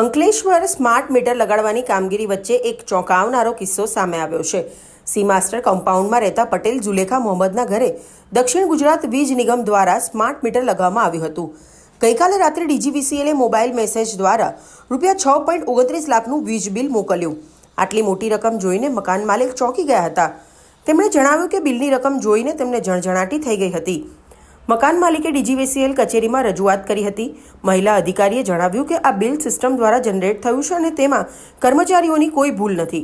Ankleshwar smart meter લગાડવાની કામગીરી વચ્ચે એક ચોંકાવનારો કિસ્સો સામે આવ્યો છે. સી માસ્ટર કમ્પાઉન્ડમાં રહેતા પટેલ જુલેખા મોહમ્મદના ઘરે દક્ષિણ ગુજરાત વીજ નિગમ દ્વારા સ્માર્ટ મીટર લગાવવામાં આવ્યું હતું. ગઈકાલે રાત્રે ડીજીવીસીએલે મોબાઈલ મેસેજ દ્વારા રૂપિયા છ પોઈન્ટ ઓગણત્રીસ લાખનું વીજ બિલ મોકલ્યું. આટલી મોટી રકમ જોઈને મકાન માલિક ચોંકી ગયા હતા. તેમણે જણાવ્યું કે બિલની રકમ જોઈને તેમને જણજણાટી થઈ ગઈ હતી. મકાન માલિકે ડીજીવીસીએલ કચેરીમાં રજૂઆત કરી હતી. મહિલા અધિકારીએ જણાવ્યું કે આ બિલ સિસ્ટમ દ્વારા જનરેટ થયું છે અને તેમાં કર્મચારીઓની કોઈ ભૂલ નથી.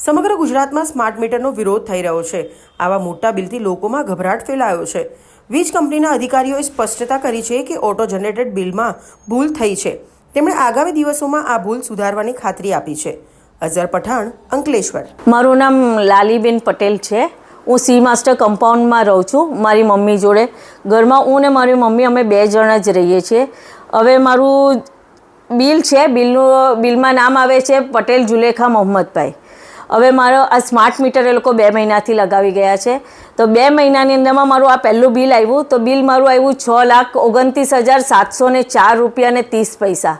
સમગ્ર ગુજરાતમાં સ્માર્ટ મીટરનો વિરોધ થઈ રહ્યો છે. આવા મોટા બિલથી લોકોમાં ગભરાટ ફેલાયો છે. વીજ કંપનીના અધિકારીઓએ સ્પષ્ટતા કરી છે કે ઓટો જનરેટેડ બિલમાં ભૂલ થઈ છે. તેમણે આગામી દિવસોમાં આ ભૂલ સુધારવાની ખાતરી આપી છે. અઝર પઠાણ, અંકલેશ્વર. મારું નામ લાલીબેન પટેલ છે. હું સી માસ્ટર કમ્પાઉન્ડમાં રહું છું, મારી મમ્મી જોડે. ઘરમાં હું ને મારી મમ્મી અમે બે જણ જ રહીએ છીએ. હવે મારું બિલ છે, બિલનું, બિલમાં નામ આવે છે, પટેલ જુલેખા મોહમ્મદભાઈ. હવે મારો આ સ્માર્ટ મીટર એ લોકો બે મહિનાથી લગાવી ગયા છે. તો બે મહિનાની અંદરમાં મારું આ પહેલું બિલ આવ્યું. તો બિલ મારું આવ્યું છ લાખ ઓગણત્રીસ હજાર સાતસો ને ચાર રૂપિયા ને ત્રીસ પૈસા.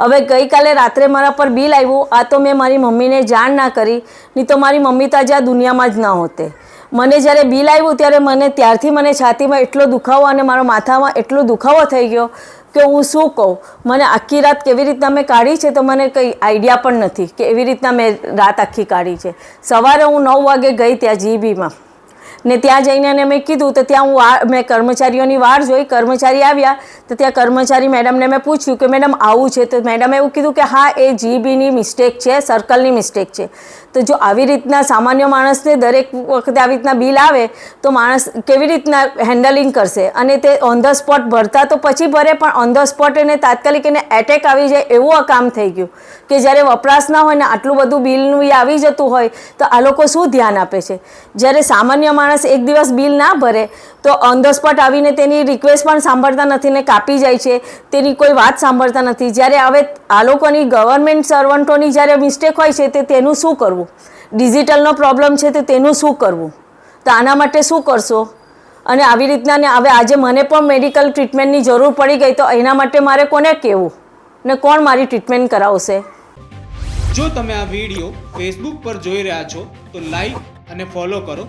હવે ગઈકાલે રાત્રે મારા પર બિલ આવ્યું. આ તો મેં મારી મમ્મીને જાણ ના કરી. નહીં તો મારી મમ્મી તો આજે આ દુનિયામાં જ ન હોતે. મને જ્યારે બિલ આવ્યું ત્યારે મને ત્યારથી મને છાતીમાં એટલો દુખાવો અને મારા માથામાં એટલો દુખાવો થઈ ગયો કે હું શું કહું? મને આખી રાત કેવી રીતના મેં કાઢી છે તો મને કંઈ આઈડિયા પણ નથી કે એવી રીતના મેં રાત આખી કાઢી છે. સવારે હું નવ વાગે ગઈ ત્યાં જીબીમાં. ને ત્યાં જઈને અને મેં કીધું, તો ત્યાં હું મેં કર્મચારીઓની વાર જોઈ, કર્મચારી આવ્યા, તો ત્યાં કર્મચારી મેડમને મેં પૂછ્યું કે, મેડમ, આવું છે? તો મેડમે એવું કીધું કે, હા, એ જીબીની મિસ્ટેક છે, સર્કલની મિસ્ટેક છે. તો જો આવી રીતના સામાન્ય માણસને દરેક વખતે આવી રીતના બિલ આવે, તો માણસ કેવી રીતના હેન્ડલિંગ કરશે? અને તે ઓન ધ સ્પોટ ભરતા તો પછી ભરે, પણ ઓન ધ સ્પોટ એને તાત્કાલિક એને એટેક આવી જાય એવું આ કામ થઈ ગયું. કે જ્યારે વપરાશ ના હોય ને આટલું બધું બિલનું એ આવી જતું હોય, તો આ લોકો શું ધ્યાન આપે છે? જ્યારે સામાન્ય માણસ એક દિવસ બિલ ના ભરે, તો ઓન ધ સ્પોટ આવીને તેની રિક્વેસ્ટ પણ સાંભળતા નથી ને કાપી જાય છે. તેની કોઈ વાત સાંભળતા નથી. જ્યારે હવે આ લોકોની ગવર્મેન્ટ સર્વન્ટોની જ્યારે મિસ્ટેક હોય છે, તે તેનું શું કરવું? ડિજિટલનો પ્રોબ્લેમ છે, તે તેનું શું કરવું? તો આના માટે શું કરશો? અને આવી રીતના ને હવે આજે મને પણ મેડિકલ ટ્રીટમેન્ટની જરૂર પડી ગઈ, તો એના માટે મારે કોને કહેવું? ને કોણ મારી ટ્રીટમેન્ટ કરાવશે? જો તમે આ વીડિયો ફેસબુક પર જોઈ રહ્યા છો, તો લાઈક અને ફોલો કરો.